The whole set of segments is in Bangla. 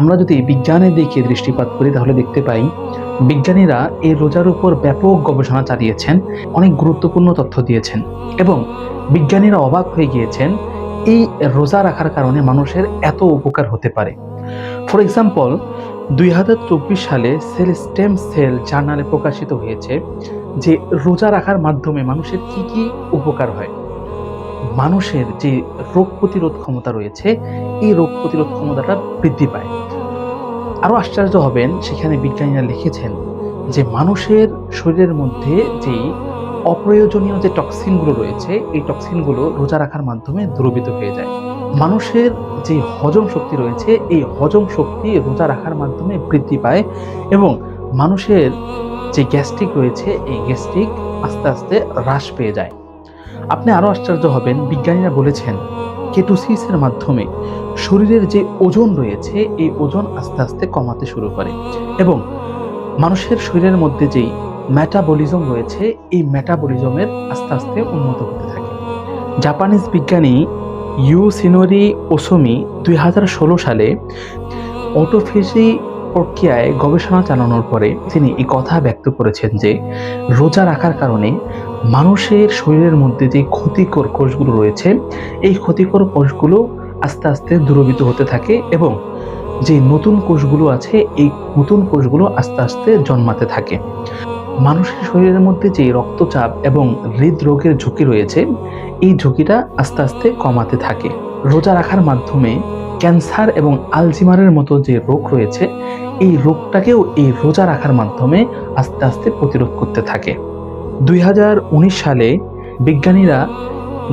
আমরা যদি বিজ্ঞানের দিকে দৃষ্টিপাত করি, তাহলে দেখতে পাই বিজ্ঞানীরা এই রোজার উপর ব্যাপক গবেষণা চালিয়েছেন, অনেক গুরুত্বপূর্ণ তথ্য দিয়েছেন এবং বিজ্ঞানীরা অবাক হয়ে গিয়েছেন এই রোজা রাখার কারণে মানুষের এত উপকার হতে পারে। ফর এক্সাম্পল দুই হাজার চব্বিশ সালে সেল স্টেম সেল জার্নালে প্রকাশিত হয়েছে যে রোজা রাখার মাধ্যমে মানুষের কি কি উপকার হয়। মানুষের যে রোগ প্রতিরোধ ক্ষমতা রয়েছে এই রোগ প্রতিরোধ ক্ষমতাটা বৃদ্ধি পায়। আরও আশ্চর্য হবেন, সেখানে বিজ্ঞানীরা লিখেছেন যে মানুষের শরীরের মধ্যে যেই অপ্রয়োজনীয় যে টক্সিনগুলো রয়েছে, এই টক্সিনগুলো রোজা রাখার মাধ্যমে দ্রবীত হয়ে যায়। মানুষের যে হজম শক্তি রয়েছে, এই হজম শক্তি রোজা রাখার মাধ্যমে বৃদ্ধি পায় এবং মানুষের যে গ্যাস্ট্রিক রয়েছে, এই গ্যাস্ট্রিক আস্তে আস্তে হ্রাস পেয়ে যায়। আপনি আরও আশ্চর্য হবেন, বিজ্ঞানীরা বলেছেন, কেটোসিসের মাধ্যমে শরীরের যে ওজন রয়েছে, এই ওজন আস্তে আস্তে কমাতে শুরু করে এবং মানুষের শরীরের মধ্যে যেই ম্যাটাবলিজম রয়েছে, এই ম্যাটাবলিজমের আস্তে আস্তে উন্নত হতে থাকে। জাপানিজ বিজ্ঞানী ইউ সিনোরি ওসমি দুই হাজার ষোলো সালে অটোফিসি প্রক্রিয়ায় গবেষণা চালানোর পরে তিনি এই কথা ব্যক্ত করেছেন যে, রোজা রাখার কারণে মানুষের শরীরের মধ্যে যে ক্ষতিকর কোষগুলো রয়েছে, এই ক্ষতিকর কোষগুলো আস্তে আস্তে দূরবিত হতে থাকে এবং যে নতুন কোষগুলো আছে, এই নতুন কোষগুলো আস্তে আস্তে জন্মাতে থাকে। মানুষের শরীরের মধ্যে যে রক্তচাপ এবং হৃদরোগের ঝুঁকি রয়েছে, এই ঝুঁকিটা আস্তে আস্তে কমাতে থাকে। রোজা রাখার মাধ্যমে ক্যান্সার এবং আলজিমারের মতো যে রোগ রয়েছে, এই রোগটাকেও এই রোজা রাখার মাধ্যমে আস্তে আস্তে প্রতিরোধ করতে থাকে। দুই হাজার উনিশ সালে বিজ্ঞানীরা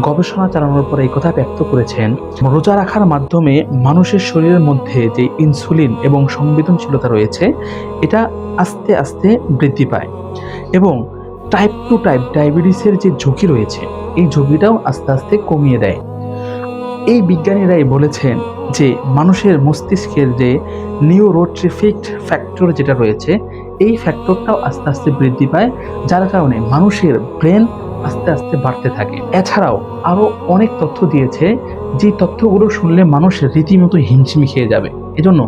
গবেষণা চালানোর পর এই কথা ব্যক্ত করেছেন, রোজা রাখার মাধ্যমে মানুষের শরীরের মধ্যে যে ইনসুলিন এবং সংবেদনশীলতা রয়েছে, এটা আস্তে আস্তে বৃদ্ধি পায় এবং টাইপ টু টাইপ ডায়াবেটিসের যে ঝুঁকি রয়েছে, এই ঝুঁকিটাও আস্তে আস্তে কমিয়ে দেয়। এই বিজ্ঞানীরাই বলেছেন যে, মানুষের মস্তিষ্কের যে নিউরোট্রিফিক ফ্যাক্টর যেটা রয়েছে এই ফ্যাক্টরটাও আস্তে আস্তে বৃদ্ধি পায়, যার কারণে মানুষের ব্রেন আস্তে আস্তে বাড়তে থাকে। এছাড়াও আরও অনেক তথ্য দিয়েছে, যে তথ্যগুলো শুনলে মানুষ রীতিমতো হিমছিমি খেয়ে যাবে। এজন্য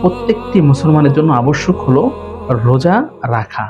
প্রত্যেকটি মুসলমানের জন্য আবশ্যক হলো রোজা রাখা।